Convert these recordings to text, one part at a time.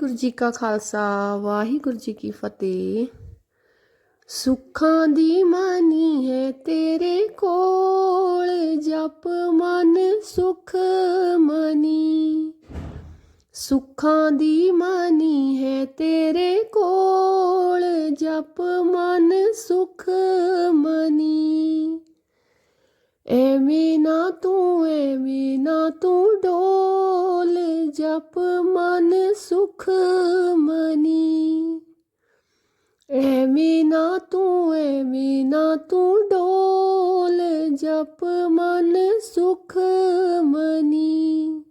ਗੁਰੂ ਜੀ ਕਾ ਖਾਲਸਾ, ਵਾਹਿਗੁਰੂ ਜੀ ਕੀ ਫਤਿਹ। ਸੁੱਖਾਂ ਦੀ ਮਾਨੀ ਹੈ ਤੇਰੇ ਕੋਲ, ਜਪ ਮਨ ਸੁਖ ਮਨੀ। ਸੁੱਖਾਂ ਦੀ ਮਾਨੀ ਹੈ ਤੇਰੇ ਕੋਲ, ਜਪ ਮਨ ਸੁਖ ਮਨੀ। ਐਵੇਂ ਨਾ ਤੂੰ, ਐਵੇਂ ਨਾ ਤੂੰ ਡੋ ਜਪ ਮਨ ਸੁਖ ਮਨੀ। ਐਵੇਂ ਨਾ ਤੂੰ, ਐਵੇਂ ਨਾ ਤੂੰ ਡੋਲ ਜਪ ਮਨ ਸੁਖ ਮਨੀ।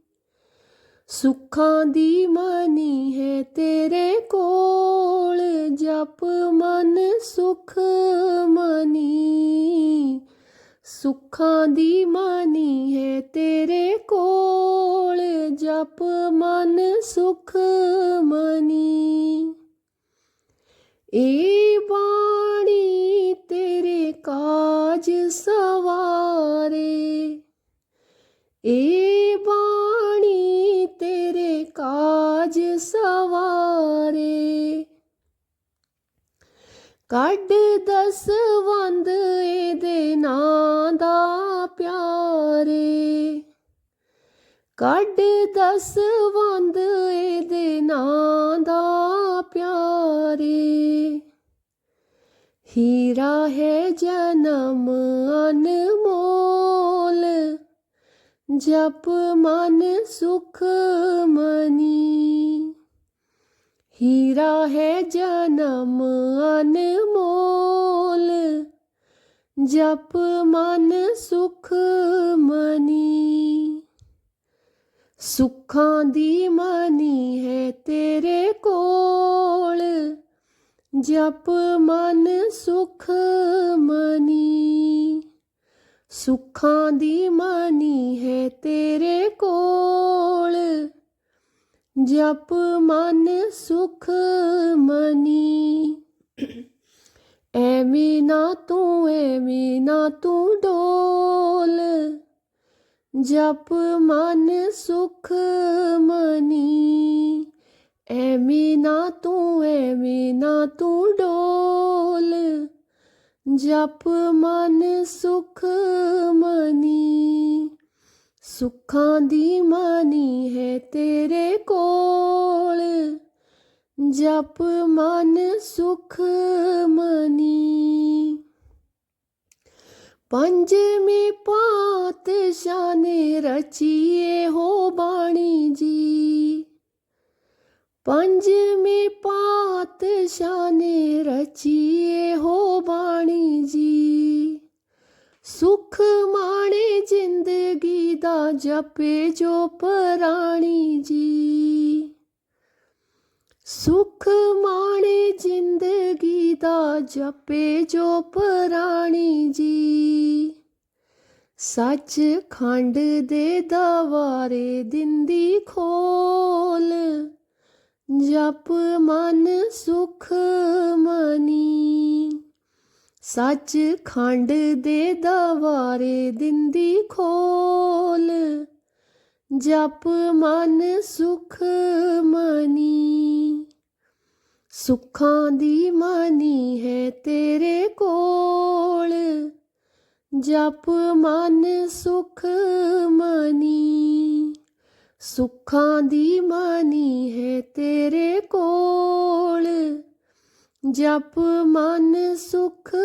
ਸੁੱਖਾਂ ਦੀ ਮਨੀ ਹੈ ਤੇਰੇ ਕੋਲ, ਜਪ ਮਨ ਸੁਖ ਮਨੀ। ਸੁੱਖਾਂ ਦੀ ਮਾਨੀ ਹੈ ਤੇਰੇ ਕੋਲ, ਜਪ ਮਨ ਸੁਖ ਮਨੀ। ਏ ਬਾਣੀ ਤੇਰੇ ਕਾਜ ਸਵਾਰੇ। ਏ ਬਾਣੀ ਤੇਰੇ ਕਾਜ ਸਵਾਰੇ। ਕੱਢ ਦਸਵੰਦ ਇਹਦੇ ਨਾਂ ਦਾ ਪਿਆਰੇ। ਕੱਢ ਦਸਵੰਦ ਇਹਦੇ ਨਾਂ ਦਾ ਪਿਆਰੇ। ਹੀਰਾ ਹੈ ਜਨਮ ਅਨਮੋਲ, ਜਪ ਮਨ ਸੁਖ ਮਨੀ। ਹੀਰਾ ਹੈ ਜਨਮ ਅਨਮੋਲ ਜਪ ਮਨ ਸੁਖ ਮਨੀ। ਸੁੱਖਾਂ ਦੀ ਮਨੀ ਹੈ ਤੇਰੇ ਕੋਲ, ਜਪ ਮਨ ਸੁਖ ਮਨੀ। ਸੁੱਖਾਂ ਦੀ ਮਨੀ ਹੈ ਤੇਰੇ ਕੋਲ ਜਪ ਮਨ ਸੁਖ ਮਨੀ। ਐਵੇਂ ਨਾ ਤੂੰ, ਐਵੇਂ ਨਾ ਤੂੰ ਡੋਲ। ਜਪ ਮਨ ਸੁਖ ਮਨੀ। ਐਵੇਂ ਨਾ ਤੂੰ, ਐਵੇਂ ਨਾ ਤੂੰ ਡੋਲ। ਜਪ ਮਨ ਸੁਖ ਮਨੀ। ਸੁੱਖਾਂ ਦੀ ਮਾਨੀ ਹੈ ਤੇਰੇ ਕੋਲ। ਜਪ ਮਨ ਸੁਖ ਮਨੀ। ਪੰਜਵੇਂ ਪਾਤਸ਼ਾਹ ਨੇ ਰਚੀਏ ਹੋ ਬਾਣੀ ਜੀ। ਪੰਜਵੇਂ ਪਾਤਸ਼ਾਹ ਨੇ ਰਚੀਏ ਹੋ ਬਾਣੀ ਜੀ। ਸੁਖ ਮਾਣੇ ਜ਼ਿੰਦਗੀ ਦਾ ਜਪੇ ਜੋ ਪ੍ਰਾਣੀ ਜੀ। ਸੁਖ ਮਾਣੇ ਜ਼ਿੰਦਗੀ ਦਾ ਜਪੇ ਜੋ ਪ੍ਰਾਣੀ ਜੀ। ਸੱਚ ਖੰਡ ਦੇ ਦਵਾਰੇ ਦਿੰਦੀ ਖੋਲ, ਜਪ ਮਨ ਸੁਖ ਮਨੀ। ਸੱਚ ਖੰਡ ਦੇ ਦਵਾਰੇ ਦਿੰਦੀ ਖੋਲ। ਜਪ ਮਨ ਸੁਖ ਮਨੀ। ਸੁੱਖਾਂ ਦੀ ਮਨੀ ਹੈ ਤੇਰੇ ਕੋਲ। ਜਪ ਮਨ ਸੁਖ ਮਨੀ। ਸੁੱਖਾਂ ਦੀ ਮਨੀ ਹੈ ਤੇਰੇ ਕੋਲ। ਜਪ ਮਨ ਸੁਖ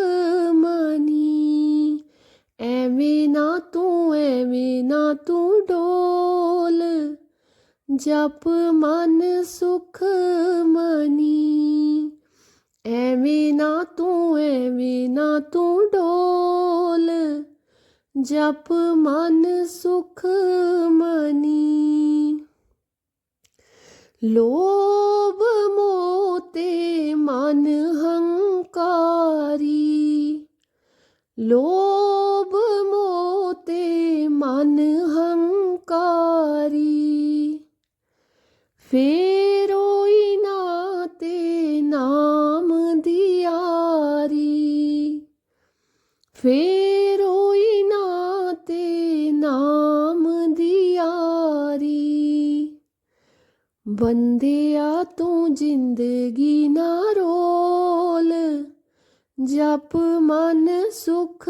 ਮਨੀ। ਐਵੇਂ ਨਾ ਤੂੰ, ਐਵੇਂ ਨਾ ਤੂੰ ਡੋਲ। ਜਪ ਮਨ ਸੁਖ ਮਨੀ। ਐਵੇਂ ਨਾ ਤੂੰ, ਐਵੇਂ ਨਾ ਤੂੰ ਡੋਲ। ਜਪ ਮਨ ਸੁਖ ਮਨੀ। ਲੋਭ ਲੋਭ ਮੋਤੇ ਮਨ ਹੰਕਾਰੀ। ਫੇਰੋਈ ਨਾ ਤੇ ਨਾਮ ਦਿਆਰੀ ਫੇਰੋਈ ਨਾ ਤੇ ਨਾਮ ਦਿਆਰੀ ਬੰਦੇ ਬੰਦਿਆ ਤੂੰ ਜ਼ਿੰਦਗੀ ਨਾ ਰੋਲ। ਜਪ ਮਨ ਸੁਖ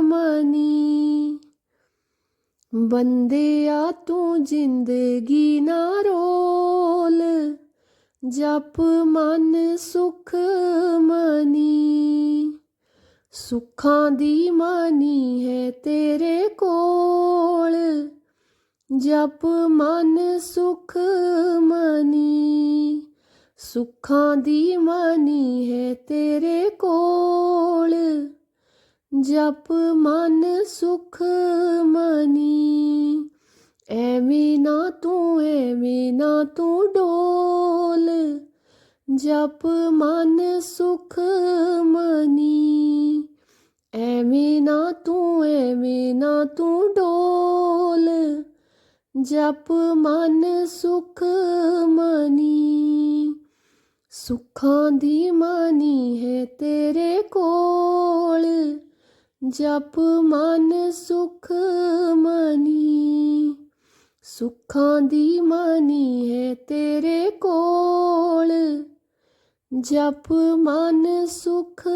ਮਨੀ। ਬੰਦਿਆ ਤੂੰ ਜ਼ਿੰਦਗੀ ਨਾ ਰੋਲ, ਜਪ ਮਨ ਸੁਖ ਮਨੀ। ਸੁੱਖਾਂ ਦੀ ਮਾਨੀ ਹੈ ਤੇਰੇ ਕੋਲ, ਜਪ ਮਨ ਸੁਖ ਮਨੀ। ਸੁੱਖਾਂ ਦੀ ਮਾਨੀ ਹੈ ਤੇਰੇ ਕੋਲ। ਜਪ ਮਨ ਸੁਖ ਮਨੀ। ਐਵੇਂ ਨਾ ਤੂੰ, ਐਵੇਂ ਨਾ ਤੂੰ ਡੋਲ। ਜਪ ਮਨ ਸੁਖ ਮਨੀ। ਐਵੇਂ ਨਾ ਤੂੰ, ਐਵੇਂ ਨਾ ਤੂੰ ਡੋਲ। ਜਪ ਮਨ ਸੁਖ ਮਨੀ। ਸੁੱਖਾਂ ਦੀ ਮਾਨੀ ਹੈ ਤੇਰੇ ਕੋਲ, ਜਪ ਮਨ ਸੁਖ ਮਨੀ। ਸੁੱਖਾਂ ਦੀ ਮਾਨੀ ਹੈ ਤੇਰੇ ਕੋਲ, ਜਪ ਮਨ ਸੁਖ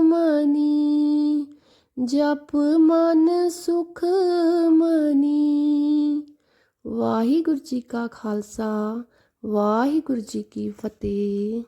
ਮਨੀ। ਜਪ ਮਨ ਸੁਖ ਮਨੀ। ਵਾਹਿਗੁਰੂ ਜੀ ਕਾ ਖਾਲਸਾ ਵਾਹਿਗੁਰੂ ਜੀ ਕੀ ਫਤਿਹ।